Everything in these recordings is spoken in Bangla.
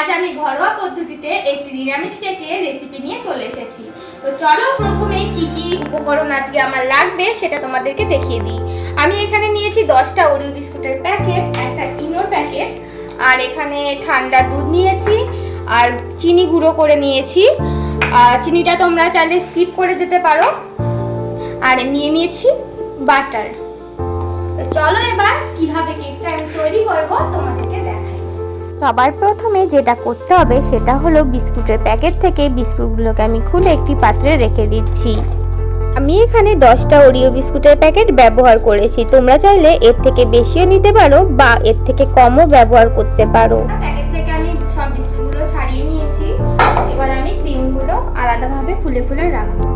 আজ আমি ঘরোয়া পদ্ধতিতে একটি নিরামিষ কেকের রেসিপি নিয়ে চলে এসেছি। তো চলো প্রথমে কি কি উপকরণ আজকে আমার লাগবে সেটা তোমাদেরকে দেখিয়ে দিই। আমি এখানে নিয়েছি দশটা ওরিও বিস্কুটের প্যাকেট, একটা ইনোর প্যাকেট, আর এখানে ঠান্ডা দুধ নিয়েছি, আর চিনি গুঁড়ো করে নিয়েছি। আর চিনিটা তোমরা চাইলে স্কিপ করে যেতে পারো। আর নিয়ে নিয়েছি বাটার চলো এবার কীভাবে কেকটা আমি তৈরি করব তোমাদেরকে সবার প্রথমে যেটা করতে হবে সেটা হলো বিস্কুটের প্যাকেট থেকে বিস্কুটগুলোকে আমি খুলে একটি পাত্রে রেখে দিচ্ছি। আমি এখানে দশটা ওরিও বিস্কুটের প্যাকেট ব্যবহার করেছি। তোমরা চাইলে এর থেকে বেশিও নিতে পারো বা এর থেকে কমও ব্যবহার করতে পারো। আমি সব বিস্কুটগুলো ছাড়িয়ে নিয়েছি। এবার আমি ক্রিমগুলো আলাদাভাবে ফুলে ফুলে রাখব।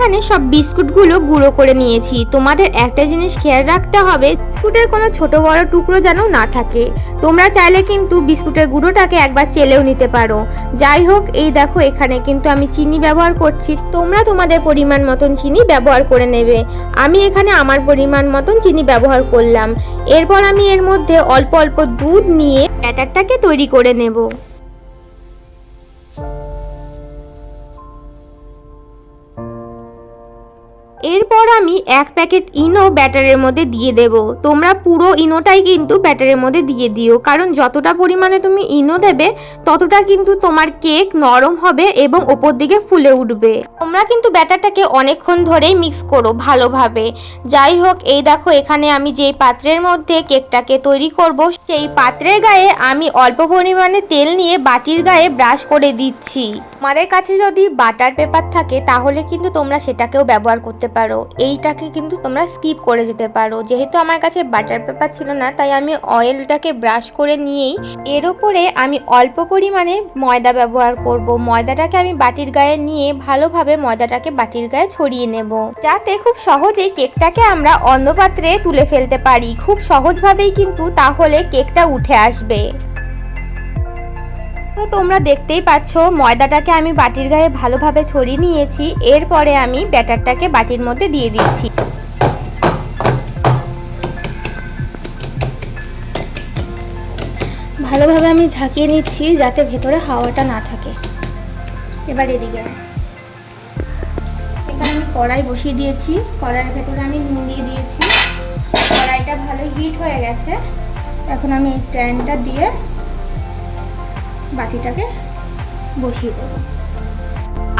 এখানে সব বিস্কুটগুলো গুঁড়ো করে নিয়েছি। তোমাদের একটা জিনিস খেয়াল রাখতে হবে, বিস্কুটের কোনো ছোট বড় টুকরো যেন না থাকে। তোমরা চাইলে কিন্তু বিস্কুটের গুঁড়োটাকে একবার চেলেও নিতে পারো। যাই হোক, এই দেখো, এখানে কিন্তু আমি চিনি ব্যবহার করছি। তোমরা তোমাদের পরিমাণ মতন চিনি ব্যবহার করে নেবে। আমি এখানে আমার পরিমাণ মতন চিনি ব্যবহার করলাম। এরপর আমি এর মধ্যে অল্প অল্প দুধ নিয়ে ব্যাটারটাকে তৈরি করে নেব। এরপর আমি এক প্যাকেট ইনো ব্যাটারের মধ্যে দিয়ে দেব। তোমরা পুরো ইনোটাই কিন্তু ব্যাটারের মধ্যে দিয়ে দিও, কারণ যতটা পরিমাণে তুমি ইনো দেবে, ততটা কিন্তু তোমার কেক নরম হবে এবং ওপর দিকে ফুলে উঠবে। তোমরা কিন্তু ব্যাটারটাকে অনেকক্ষণ ধরেই মিক্স করো ভালোভাবে। যাই হোক, এই দেখো, এখানে আমি যেই পাত্রের মধ্যে কেকটাকে তৈরি করব, সেই পাত্রের গায়ে আমি অল্প পরিমাণে তেল নিয়ে বাটির গায়ে ব্রাশ করে দিচ্ছি। তোমাদের কাছে যদি বাটার পেপার থাকে, তাহলে কিন্তু তোমরা সেটাকেও ব্যবহার করতে পারো। এইটাকে কিন্তু তোমরা স্কিপ করে যেতে পারো। যেহেতু আমার কাছে বাটার পেপার ছিল না, তাই আমি অয়েলটাকে ব্রাশ করে নিয়েই এর উপরে আমি অল্প পরিমাণে ময়দা ব্যবহার করব। ময়দাটাকে আমি বাটির গায়ে নিয়ে ভালোভাবে ময়দাটাকে বাটির গায়ে ছড়িয়ে নেব। যাতে খুব সহজেই কেকটাকে আমরা অন্য পাত্রে তুলে ফেলতে পারি। খুব সহজভাবেই কিন্তু তাহলে কেকটা উঠে আসবে। তো তোমরা দেখতেই পাচ্ছ, ময়দাটাকে আমি বাটির গায়ে ভালোভাবে ছড়িয়ে নিয়েছি। এরপরে আমি ব্যাটারটাকে বাটির মধ্যে দিয়ে দিচ্ছি। ভালোভাবে আমি ঝাঁকিয়ে নিচ্ছি যাতে ভেতরে হাওয়াটা না থাকে। এবার এদিকে। এখানে আমি কড়াই বসিয়ে দিয়েছি। কড়াইয়ের ভেতরে আমি নুন দিয়ে দিয়েছি। কড়াইটা ভালো হিট হয়ে গেছে। এখন আমি স্ট্যান্ডটা দিয়ে বাটিটাকে বসিয়ে দেবো।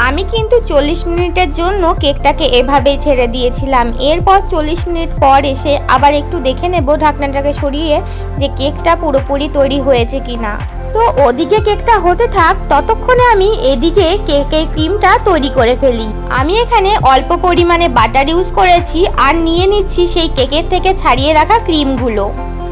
আমি কিন্তু চল্লিশ মিনিটের জন্য কেকটাকে এভাবেই ছেড়ে দিয়েছিলাম। এরপর চল্লিশ মিনিট পর এসে আবার একটু দেখে নেব ঢাকনাটাকে সরিয়ে যে কেকটা পুরোপুরি তৈরি হয়েছে কিনা। তো ওদিকে কেকটা হতে থাক, ততক্ষণে আমি এদিকে কেকের ক্রিমটা তৈরি করে ফেলি। আমি এখানে অল্প পরিমাণে বাটার ইউজ করেছি আর নিয়ে নিচ্ছি সেই কেকের থেকে ছাড়িয়ে রাখা ক্রিমগুলো।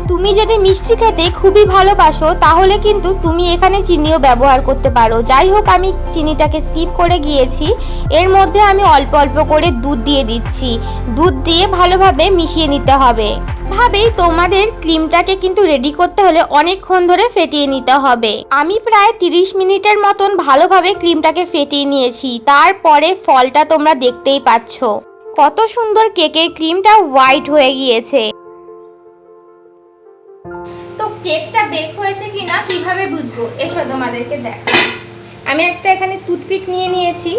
তুমি যদি মিষ্টি খেতে খুবই ভালোবাসো, তাহলে কিন্তু তুমি এখানে চিনিও ব্যবহার করতে পারো। যাই হোক, আমি চিনিটাকে স্কিপ করে গিয়েছি। এর মধ্যে আমি অল্প অল্প করে দুধ দিয়ে দিচ্ছি। দুধ দিয়ে ভালোভাবে মিশিয়ে নিতে হবে। ভাবেই তোমাদের ক্রিমটাকে কিন্তু রেডি করতে হলে অনেকক্ষণ ধরে ফেটিয়ে নিতে হবে। আমি প্রায় 30 মিনিটের মতন ভালোভাবে ক্রিমটাকে ফেটিয়ে নিয়েছি। তারপরে ফলটা তোমরা দেখতেই পাচ্ছ। কত সুন্দর কেকের ক্রিমটা হোয়াইট হয়ে গিয়েছে। কেকটা বেক হয়েছে কিনা কীভাবে বুঝব? এসো তোমাদেরকে দেখ। আমি একটা এখানে টুথপিক নিয়ে নিয়েছি,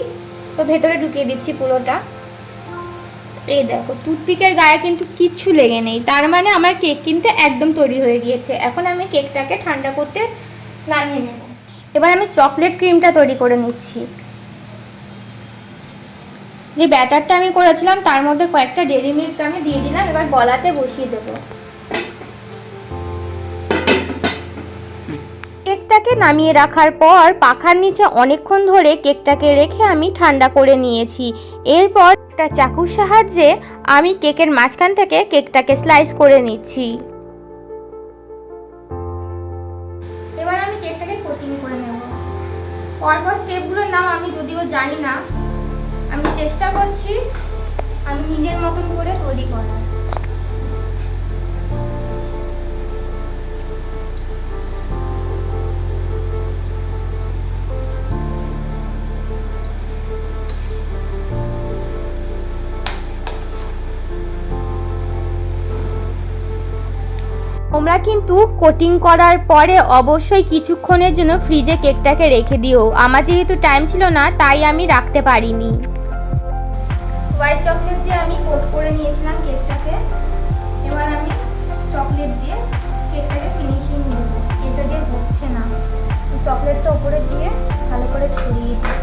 তো ভেতরে ঢুকিয়ে দিচ্ছি পুরোটা। এই দেখো টুথপিকের গায়ে কিন্তু কিচ্ছু লেগে নেই। তার মানে আমার কেক কিন্তু একদম তৈরি হয়ে গিয়েছে। এখন আমি কেকটাকে ঠান্ডা করতে নামিয়ে নেব। এবার আমি চকলেট ক্রিমটা তৈরি করে নিচ্ছি। যে ব্যাটারটা আমি করেছিলাম, তার মধ্যে কয়েকটা ডেরি মিল্ক আমি দিয়ে দিলাম, এবার গলাতে বসিয়ে দেবো। কেকটাকে নামিয়ে রাখার পর পাখার নিচে অনেকক্ষণ ধরে কেকটাকে রেখে আমি ঠান্ডা করে নিয়েছি। এরপর একটা চাকুর সাহায্যে আমি কেকের মাঝখান থেকে কেকটাকে স্লাইস করে নিচ্ছি। এবার আমি কেকটাকে কোটিং করে নেব। পরপর স্টেপগুলোর নাম আমি যদিও জানি না। আমি চেষ্টা করছি আমি নিজের মতন করে তৈরি করার। তোমরা কিন্তু কোটিং করার পরে অবশ্যই কিছুক্ষণের জন্য ফ্রিজে কেকটাকে রেখে দিও। আমার যেহেতু টাইম ছিল না, তাই আমি রাখতে পারিনি। হোয়াইট চকলেট দিয়ে আমি কোট করে নিয়েছিলাম কেকটাকে। এবার আমি চকলেট দিয়ে কেকটাকে ফিনিশিং দেবো এটা দিয়ে হচ্ছে না। চকলেটটা ওপরে দিয়ে ভালো করে ছড়িয়ে দিই।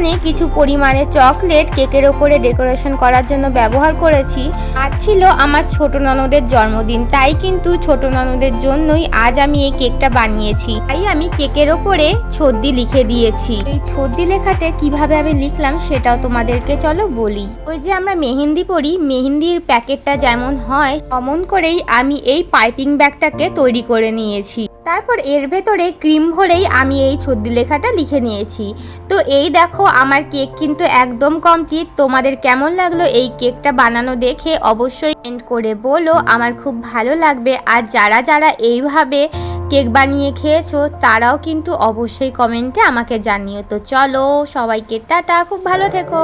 এখানে কিছু পরিমাণে চকলেট কেকের ওপরে ডেকোরেশন করার জন্য ব্যবহার করেছি। আজ ছিল আমার ছোট ননদের জন্মদিন, তাই কিন্তু ছোট ননদের জন্যই আজ আমি এই কেকটা বানিয়েছি। তাই আমি কেকের ওপরে ছদ্দি লিখে দিয়েছি। এই ছদ্দি লেখাটা কীভাবে আমি লিখলাম সেটাও তোমাদেরকে চলো বলি। ওই যে আমরা মেহেন্দি পড়ি মেহেন্দির প্যাকেটটা যেমন হয়, অমন করেই আমি এই পাইপিং ব্যাগটাকে তৈরি করে নিয়েছি। তারপর এর ভেতরে ক্রিম ভরেই আমি এই ছদ্দি লেখাটা লিখে নিয়েছি। তো এই দেখো, আমার কেক কিন্তু একদম কমপ্লিট তোমাদের কেমন লাগল এই কেকটা বানানো দেখে অবশ্যই এন্ড করে বলো। আমার খুব ভালো লাগবে। আর যারা যারা এইভাবে কেক বানিয়ে খেয়েছো, তারাও কিন্তু অবশ্যই কমেন্টে আমাকে জানিও। তো চলো, সবাইকে টাটা। খুব ভালো থেকো.